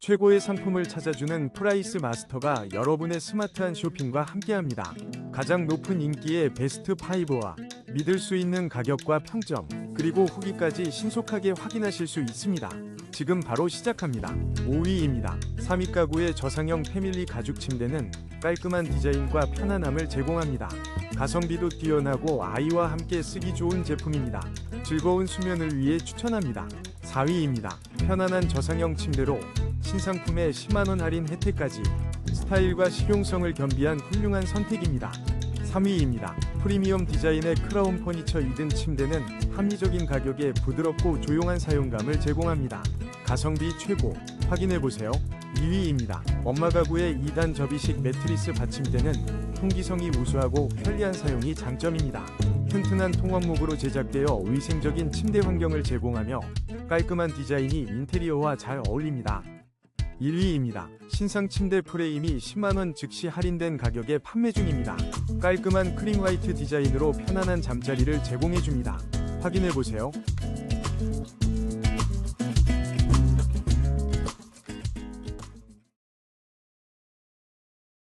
최고의 상품을 찾아주는 프라이스 마스터가 여러분의 스마트한 쇼핑과 함께합니다. 가장 높은 인기의 베스트 5와 믿을 수 있는 가격과 평점, 그리고 후기까지 신속하게 확인하실 수 있습니다. 지금 바로 시작합니다. 5위입니다. 3위 가구의 저상형 패밀리 가죽 침대는 깔끔한 디자인과 편안함을 제공합니다. 가성비도 뛰어나고 아이와 함께 쓰기 좋은 제품입니다. 즐거운 수면을 위해 추천합니다. 4위입니다. 편안한 저상형 침대로 신상품에 10만원 할인 혜택까지 스타일과 실용성을 겸비한 훌륭한 선택입니다. 3위입니다. 프리미엄 디자인의 크라운 퍼니처 2등 침대는 합리적인 가격에 부드럽고 조용한 사용감을 제공합니다. 가성비 최고. 확인해보세요. 2위입니다. 엄마 가구의 2단 접이식 매트리스 받침대는 통기성이 우수하고 편리한 사용이 장점입니다. 튼튼한 통원목으로 제작되어 위생적인 침대 환경을 제공하며 깔끔한 디자인이 인테리어와 잘 어울립니다. 1위입니다. 신상 침대 프레임이 10만원 즉시 할인된 가격에 판매 중입니다. 깔끔한 크림 화이트 디자인으로 편안한 잠자리를 제공해줍니다. 확인해보세요.